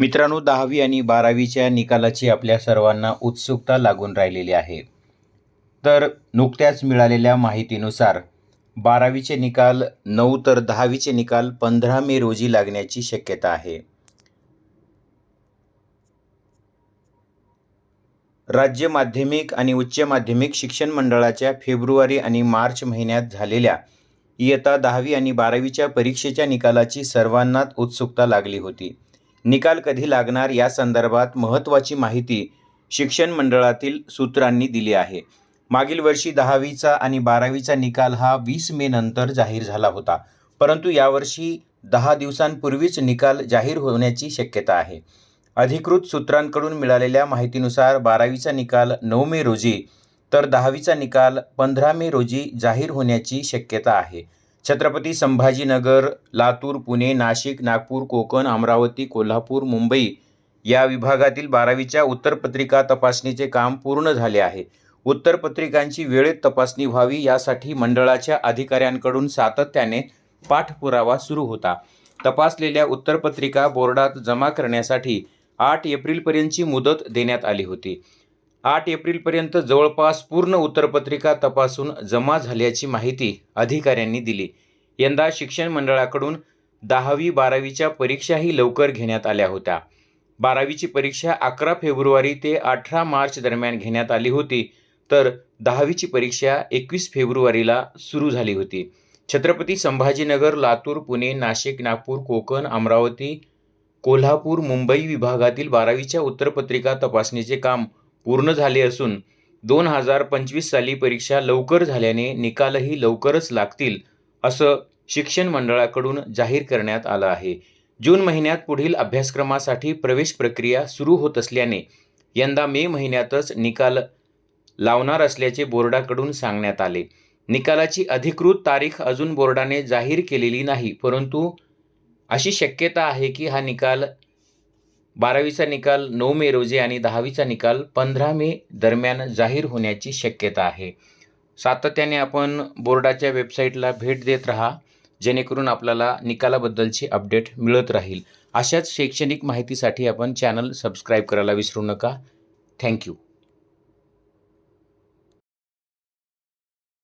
मित्रांनो दहावी आणि बारावीच्या निकालाची आपल्या सर्वांना उत्सुकता लागून राहिलेली आहे. तर नुकत्याच मिळालेल्या माहितीनुसार बारावीचे निकाल नऊ तर दहावीचे निकाल पंधरा मे रोजी लागण्याची शक्यता आहे. राज्य माध्यमिक आणि उच्च माध्यमिक शिक्षण मंडळाच्या फेब्रुवारी आणि मार्च महिन्यात झालेल्या इयत्ता दहावी आणि बारावीच्या परीक्षेच्या निकालाची सर्वांनाच उत्सुकता लागली होती. निकाल कधी लागणार या संदर्भात महत्त्वाची माहिती शिक्षण मंडळातील सूत्रांनी दिली आहे. मागील वर्षी दहावीचा आणि बारावीचा निकाल हा वीस मे नंतर जाहीर झाला होता. परंतु यावर्षी दहा दिवसांपूर्वीच निकाल जाहीर होण्याची शक्यता आहे. अधिकृत सूत्रांकडून मिळालेल्या माहितीनुसार बारावीचा निकाल नऊ मे रोजी तर दहावीचा निकाल पंधरा मे रोजी जाहीर होण्याची शक्यता आहे. छत्रपती संभाजीनगर लातूर पुणे नाशिक नागपूर कोकण अमरावती कोल्हापूर मुंबई या विभागातील बारावीच्या उत्तरपत्रिका तपासणीचे काम पूर्ण झाले आहे. उत्तरपत्रिकांची वेळेत तपासणी व्हावी यासाठी मंडळाच्या अधिकाऱ्यांकडून सातत्याने पाठपुरावा सुरू होता. तपासलेल्या उत्तरपत्रिका बोर्डात जमा करण्यासाठी आठ एप्रिलपर्यंतची मुदत देण्यात आली होती. आठ एप्रिलपर्यंत जवळपास पूर्ण उत्तरपत्रिका तपासून जमा झाल्याची माहिती अधिकाऱ्यांनी दिली. यंदा शिक्षण मंडळाकडून दहावी बारावीच्या परीक्षाही लवकर घेण्यात आल्या होत्या. बारावीची परीक्षा अकरा फेब्रुवारी ते अठरा मार्च दरम्यान घेण्यात आली होती तर दहावीची परीक्षा एकवीस फेब्रुवारीला सुरू झाली होती. छत्रपती संभाजीनगर लातूर पुणे नाशिक नागपूर कोकण अमरावती कोल्हापूर मुंबई विभागातील बारावीच्या उत्तरपत्रिका तपासणीचे काम पूर्ण झाले असून दोन हजार पंचवीस साली परीक्षा लवकर झाल्याने निकालही लवकरच लागतील असं शिक्षण मंडळाकडून जाहीर करण्यात आलं आहे. जून महिन्यात पुढील अभ्यासक्रमासाठी प्रवेश प्रक्रिया सुरू होत असल्याने यंदा मे महिन्यातच निकाल लावणार असल्याचे बोर्डाकडून सांगण्यात आले. निकालाची अधिकृत तारीख अजून बोर्डाने जाहीर केलेली नाही परंतु अशी शक्यता आहे की हा निकाल बारावीचा निकाल नऊ मे रोजी आणि दहावीचा निकाल पंधरा मे दरम्यान जाहीर होण्याची शक्यता आहे. सातत्याने आपण बोर्डाच्या वेबसाईटला भेट देत राहा जेणेकरून आपल्याला निकालाबद्दलची अपडेट मिळत राहील. अशाच शैक्षणिक माहितीसाठी आपण चॅनल सबस्क्राईब करायला विसरू नका. थँक्यू.